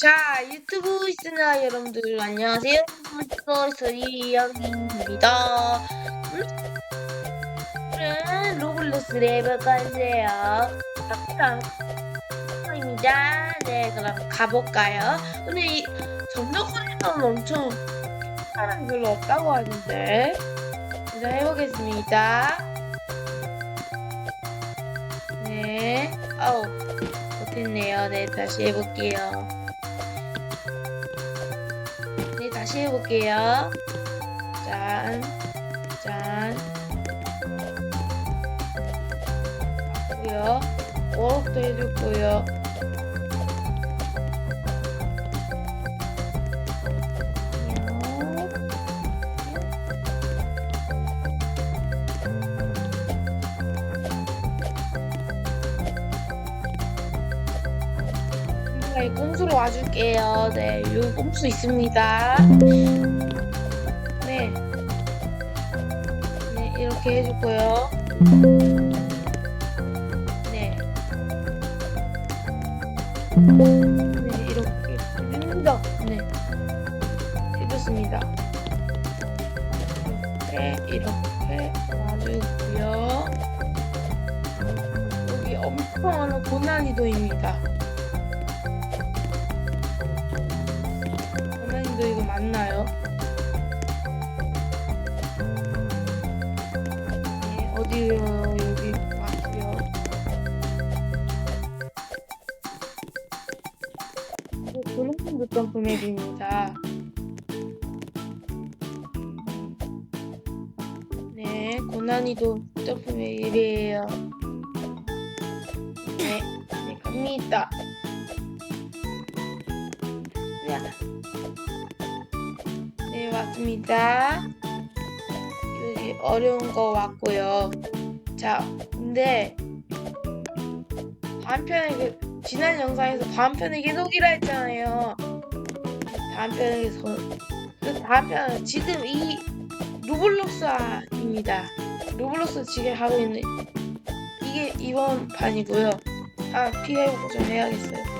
자, 유튜브 시청자 여러분들 안녕하세요. 이야기입니다. 음? 오늘은 로블록스 랩을 건데요. 입니다. 네, 그럼 가볼까요? 근데 이 전적거리는 엄청 사람 별로 없다고 하는데 일단 해보겠습니다. 네, 아우 못했네요. 네, 다시 해볼게요. 다시 해볼게요. 짠, 짠. 고요 워럭도 해줬고요. 네, 꼼수로 와줄게요. 네, 요 꼼수 있습니다. 네. 네, 이렇게 해줬고요. 네. 네, 이렇게 해줍니다. 네. 해줬습니다. 네, 이렇게 와주고요. 여기 엄청 많은 고난이도입니다. 고난이도 이거 맞나요? 네, 어디요? 여기 왔고요. 고난이도 점프맵입니다. 네, 고난이도 점프맵이에요. 네, 네, 갑니다. 야. 네, 왔습니다. 여기 어려운 거 왔고요. 자, 근데 편에 그 지난 영상에서 편에 계속이라 했잖아요. 다음 편에서 그 편은 지금 이 로블록스입니다. 로블록스 지금 하고 있는 이게 이번 판이고요. 아 피해 회복 좀 해야겠어요.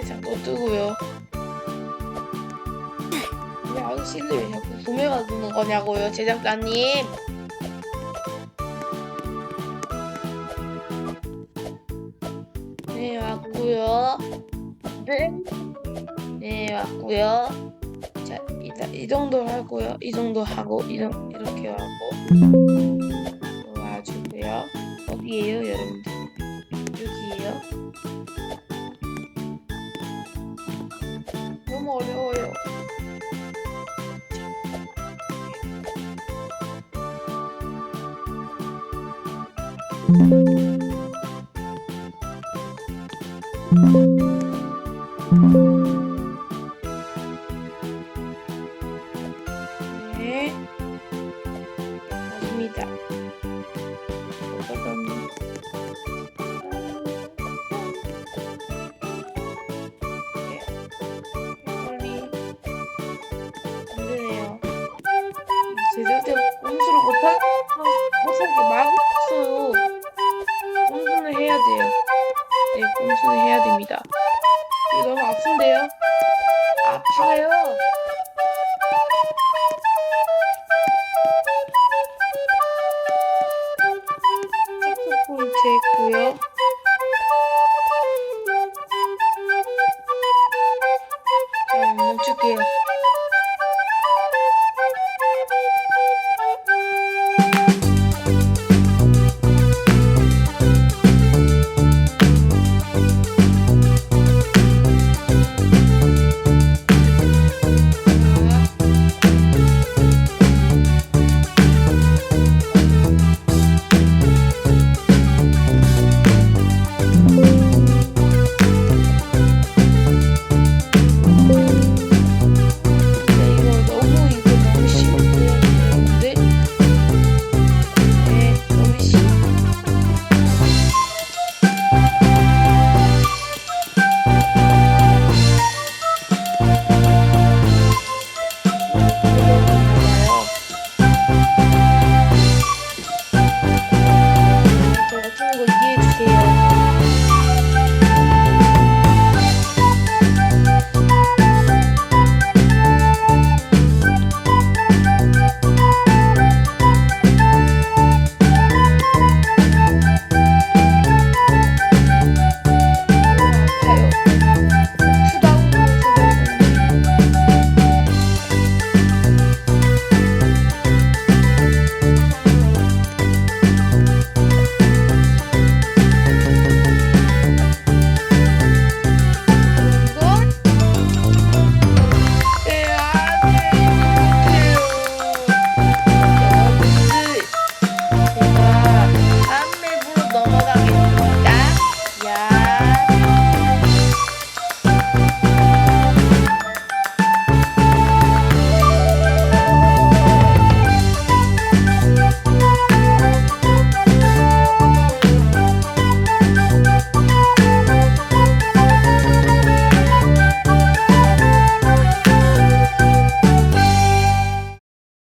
구매창 또 뜨고요. 근데 아저씨들 왜 자꾸 구매가 뜨는 거냐고요, 제작자님. 네 왔고요. 네. 네 왔고요. 자 일단 이 정도 하고요. 이 정도 하고 이런 이렇게 하고 또 와주고요. 어디에요, 여러분들? 여기에요. 너무 어려워요. 못하게 막았어요. 꼼수는 해야 돼요. 네, 꼼수는 해야 됩니다. 이거 너무 아픈데요? 아파요. 했고요. 자, 멈출게요.